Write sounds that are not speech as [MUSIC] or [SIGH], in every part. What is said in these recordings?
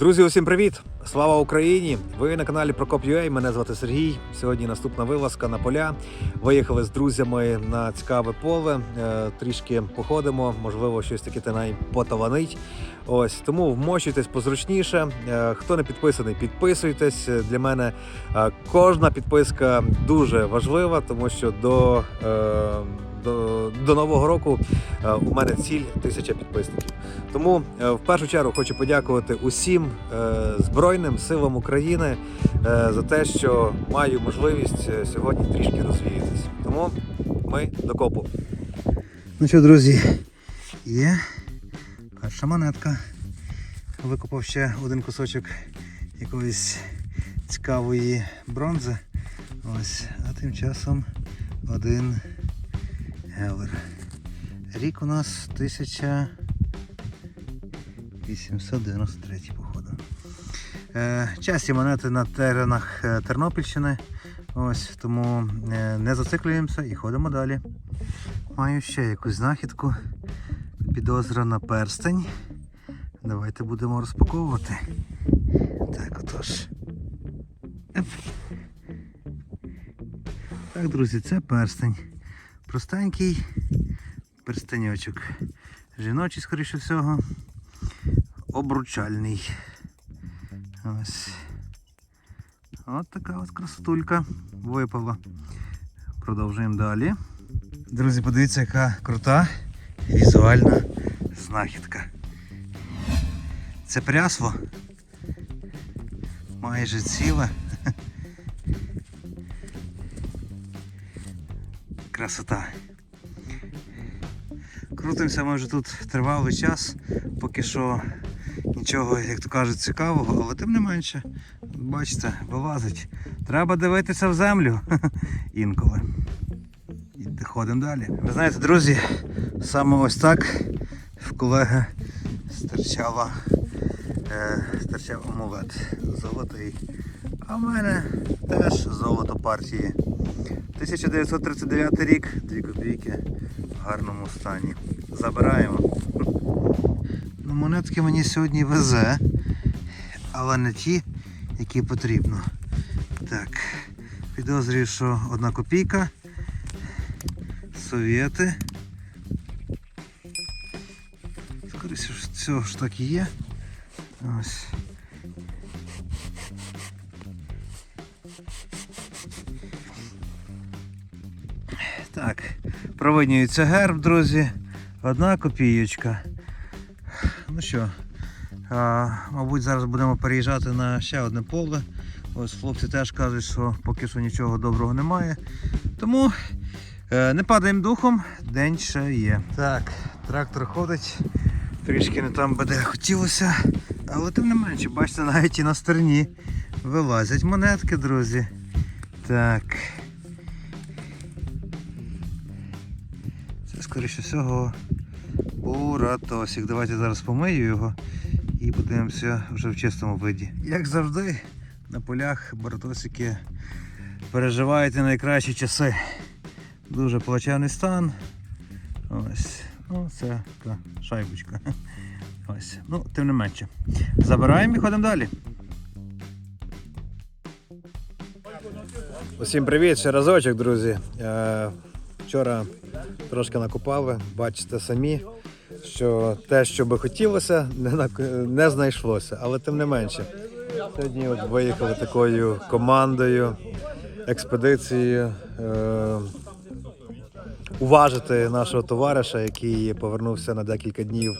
Друзі, усім привіт! Слава Україні! Ви на каналі Прокоп.ua, Мене звати Сергій. Сьогодні наступна вилазка на поля. Виїхали з друзями на цікаве поле. Е, Трішки походимо, можливо, щось таке та най. Ось тому вмощуйтесь позручніше. Е, Хто не підписаний, підписуйтесь. Для мене е, кожна підписка дуже важлива, тому що до, до, до нового року е, у мене ціль тисяча підписників. Тому е, в першу чергу хочу подякувати усім е, Збройним силам України за те, що маю можливість сьогодні трішки розвіятися. Тому ми до копу. Ну що, друзі, є перша монетка. Викопав ще один кусочок якоїсь цікавої бронзи. Ось, а тим часом один гелер. Рік у нас 1000. 893 походу. Е, часті монети на теренах е, Тернопільщини. Ось тому е, не зациклюємося і ходимо далі. Маю ще якусь знахідку. Підозра на перстень. Давайте будемо розпаковувати. Так, отож. Так, друзі, це перстень. Простенький перстеньочок. Жіночий, скоріше всього обручальний. Ось. От така от красотулька випала. Продовжуємо далі. Друзі, подивіться, яка крута візуальна знахідка. Це прясло. Майже ціле. Красота. Крутимося ми вже тут тривалий час, поки що нічого, як то кажуть, цікавого, але тим не менше, бачите, вилазить. Треба дивитися в землю [LAUGHS] інколи. І ходимо далі. Ви знаєте, друзі, саме ось так в колеги стирчала, е, стирчав амулет золотий. А в мене теж золото партії. 1939 рік, 2 копійки в гарному стані. Забираємо. Ну, монетки мені сьогодні везе, але не ті, які потрібно. Так, підозрюю, що одна копійка. Совєти. Скоріше цього ж так і є. Ось. Так, провиднюється герб, друзі. Одна копійочка. Ну що, а, мабуть, зараз будемо переїжджати на ще одне поле. Ось хлопці теж кажуть, що поки що нічого доброго немає. Тому е, не падаємо духом, день ще є. Так, трактор ходить, трішки не там би де хотілося, але тим не менше, бачите, навіть і на стерні вилазять монетки, друзі. Так. Скоріше всього буратосик. Давайте зараз помию його і подивимося вже в чистому виді. Як завжди, на полях буратосики переживають найкращі часи. Дуже плачевний стан. Ось. Ну, це така шайбочка. Ось. Ну, тим не менше. Забираємо і ходимо далі. Усім привіт, ще разочок, друзі. Вчора трошки накопали, бачите самі, що те, що би хотілося, не, не знайшлося. Але тим не менше. Сьогодні от виїхали такою командою, експедицією. Е, уважити нашого товариша, який повернувся на декілька днів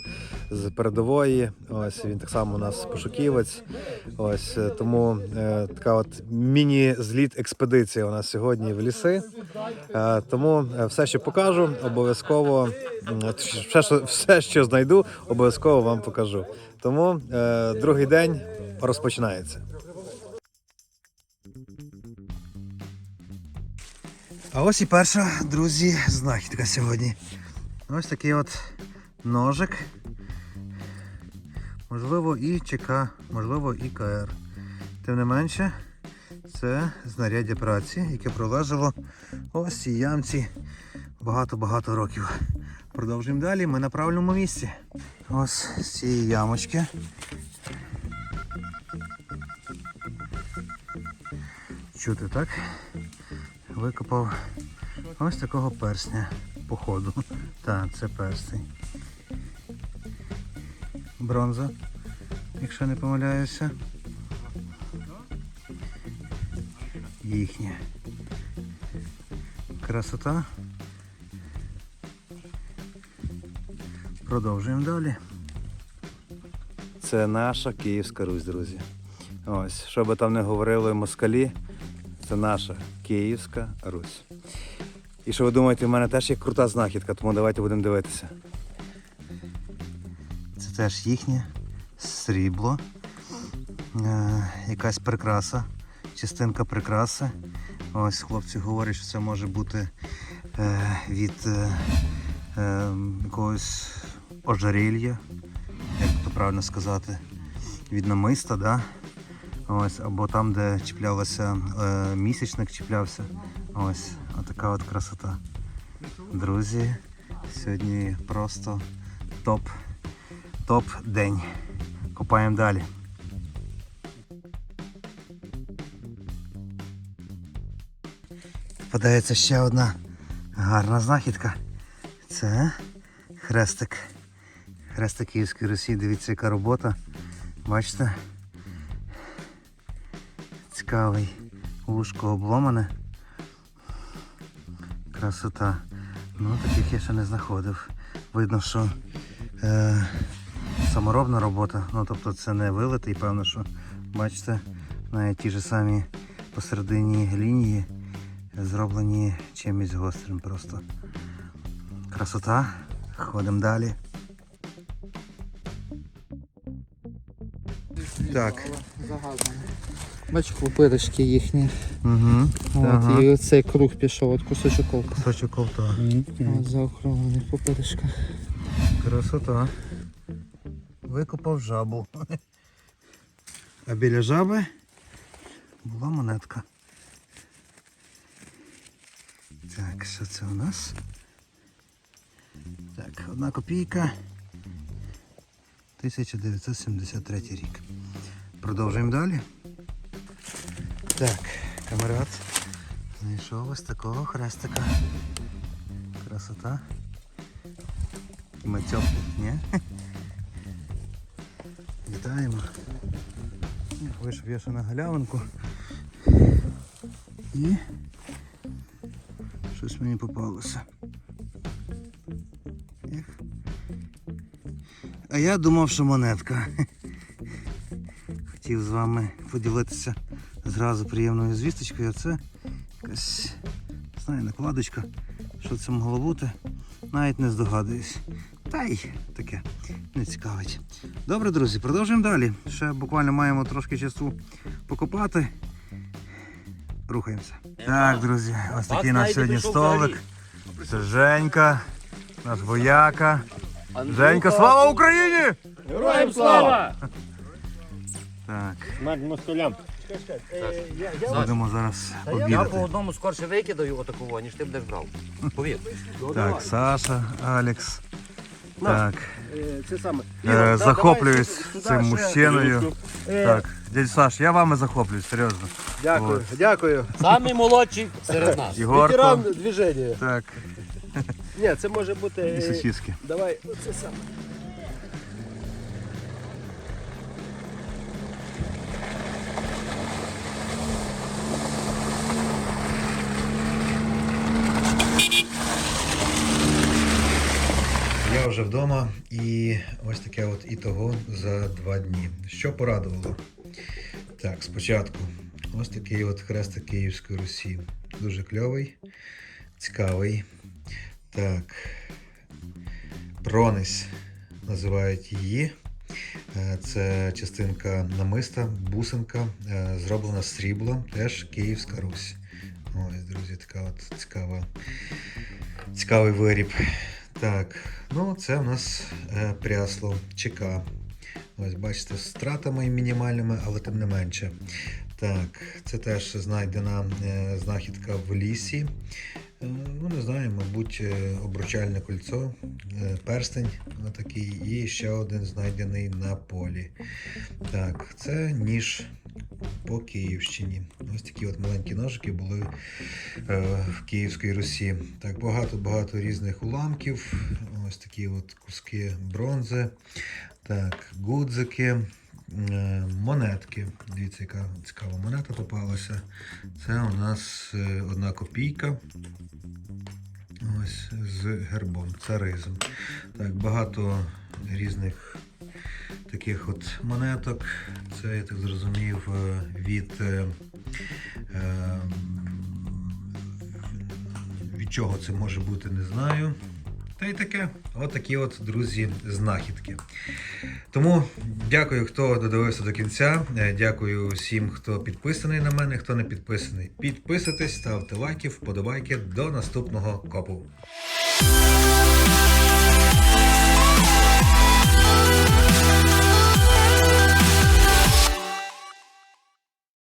з передової. Ось він так само у нас пошуківець. Ось е, тому е, така от міні-зліт експедиція у нас сьогодні в ліси. Е, тому е, все, що покажу, обов'язково все, що, все, що знайду, обов'язково вам покажу. Тому е, другий день розпочинається. А ось і перша, друзі, знахідка сьогодні. Ось такий от ножик можливо і ЧК, можливо, і КР. Тим не менше, це знаряддя праці, яке пролежало ось цій ямці багато-багато років. Продовжуємо далі, ми на правильному місці. Ось з цієї ямочки. Чути, так? Викопав ось такого персня, походу. Так, це персень. Бронза, якщо не помиляюся. Їхня. Красота. Продовжуємо далі. Це наша Київська Русь, друзі. Ось, що би там не говорили москалі, це наша Київська Русь. І що ви думаєте, в мене теж є крута знахідка, тому давайте будемо дивитися. Теж їхнє срібло. Е, якась прикраса, частинка прикраси. Ось хлопці говорять, що це може бути е, від е, е, якогось ожерелья, як то правильно сказати, від намиста, да? Ось, або там, де чіплялося е, місячник чіплявся. Ось, така от красота. Друзі, сьогодні просто топ, топ день. Копаємо далі. Подається ще одна гарна знахідка. Це хрестик. Хрестик Київської Росії. Дивіться, яка робота. Бачите? Цікавий. Вушко обломане. Красота. Ну, таких я ще не знаходив. Видно, що е, саморобна робота. Ну, тобто це не вилитий, певно, що бачите, навіть ті ж самі посередині лінії зроблені чимось гострим просто. Красота. Ходимо далі. Так. Бачиш, пупиришки їхні. Угу. От, І оцей круг пішов, от кусочок ковка. Кусочок ковта. От заокруглений пупиришка. Красота. Викопав жабу. А біля жаби була монетка. Так, що це у нас? Так, одна копійка. 1973 рік. Продовжуємо далі. Так, камерат. Знайшов ось такого хрестика. Красота. Матьопки, ні? Вітаємо. Вийшов я ще на галявинку. І щось мені попалося. А я думав, що монетка. Хотів з вами поділитися зразу приємною звісточкою. А це якась, знаю, накладочка. Що це могло бути? Навіть не здогадуюсь. Та й таке не цікавить. Добре, друзі, продовжуємо далі. Ще буквально маємо трошки часу покопати. Рухаємося. Так, друзі, ось такий наш сьогодні столик. Це Женька, наш вояка. Женька, слава Україні! Героям слава! Так, Смерть москалям. будемо зараз Я по одному скорше викидаю отакого, ніж ти будеш брав. Повір. Так, Саша, Алекс. Так, Це саме. е, захоплююсь цим мужчиною. Так, дядь Саш, я вами захоплююсь, серйозно. Дякую, От. дякую. Самий молодший серед нас. Ігорко. Ветеран движення. Так, Ні, це може бути. і е, сосиски. Давай, оце саме. Я вже вдома і ось таке от ітого за два дні. Що порадувало? Так, спочатку ось такий от хрестик Київської Русі. Дуже кльовий, цікавий. Так. Пронись називають її. Е, Це частинка намиста, бусинка, е, зроблена з теж Київська Русь. Ось, друзі, така от цікава, цікавий виріб. Так, ну це у нас е, прясло ЧК. Ось бачите, з стратами мінімальними, але тим не менше. Так, це теж знайдена е, знахідка в лісі. Е, ну, не знаю, мабуть, е, обручальне кольцо, е, перстень такий, і ще один знайдений на полі. Так, це ніж по Київщині. Ось такі от маленькі ножики були е, в Київській Русі. Так, багато-багато різних уламків. Ось такі от куски бронзи. Так, гудзики, е, монетки. Дивіться, яка цікава монета попалася. Це у нас е, одна копійка. Ось з гербом, царизм. Так, багато різних таких от монеток. Це, я так зрозумів, е, від, е, е, від чого це може бути, не знаю. Та й таке. От от, друзі, знахідки. Тому дякую, хто додивився до кінця. Дякую всім, хто підписаний на мене, хто не підписаний. Підписуйтесь, ставте лайки, вподобайки. До наступного копу.